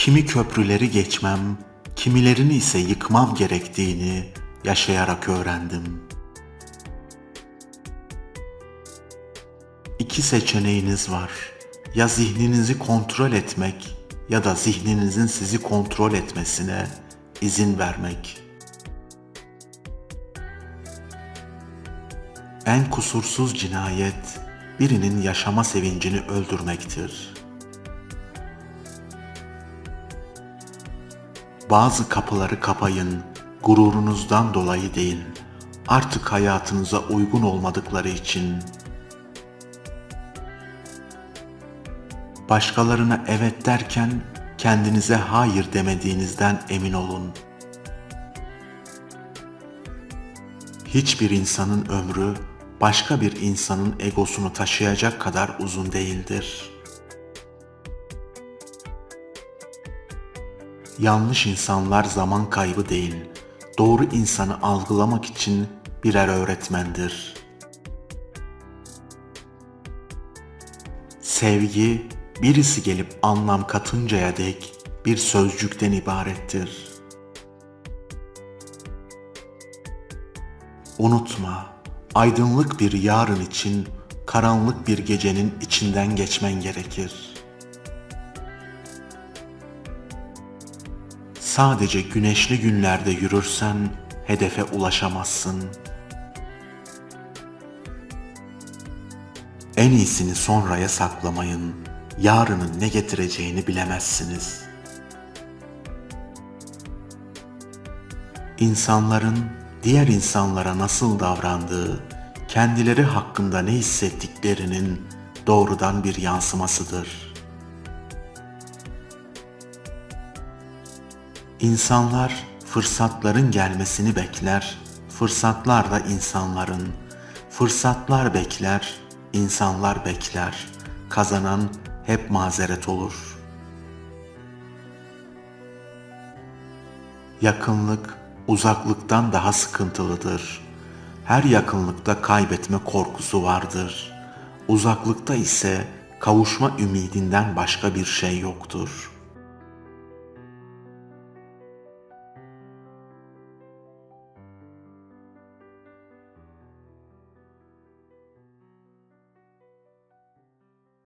Kimi köprüleri geçmem, kimilerini ise yıkmam gerektiğini yaşayarak öğrendim. İki seçeneğiniz var. Ya zihninizi kontrol etmek ya da zihninizin sizi kontrol etmesine izin vermek. En kusursuz cinayet birinin yaşama sevincini öldürmektir. Bazı kapıları kapayın, gururunuzdan dolayı değil, artık hayatınıza uygun olmadıkları için. Başkalarına evet derken kendinize hayır demediğinizden emin olun. Hiçbir insanın ömrü başka bir insanın egosunu taşıyacak kadar uzun değildir. Yanlış insanlar zaman kaybı değil, doğru insanı algılamak için birer öğretmendir. Sevgi, birisi gelip anlam katıncaya dek bir sözcükten ibarettir. Unutma, aydınlık bir yarın için karanlık bir gecenin içinden geçmen gerekir. Sadece güneşli günlerde yürürsen hedefe ulaşamazsın. En iyisini sonraya saklamayın. Yarının ne getireceğini bilemezsiniz. İnsanların diğer insanlara nasıl davrandığı, kendileri hakkında ne hissettiklerinin doğrudan bir yansımasıdır. İnsanlar fırsatların gelmesini bekler, fırsatlar da insanların. Fırsatlar bekler, insanlar bekler. Kazanan hep mazeret olur. Yakınlık uzaklıktan daha sıkıntılıdır. Her yakınlıkta kaybetme korkusu vardır. Uzaklıkta ise kavuşma ümidinden başka bir şey yoktur.''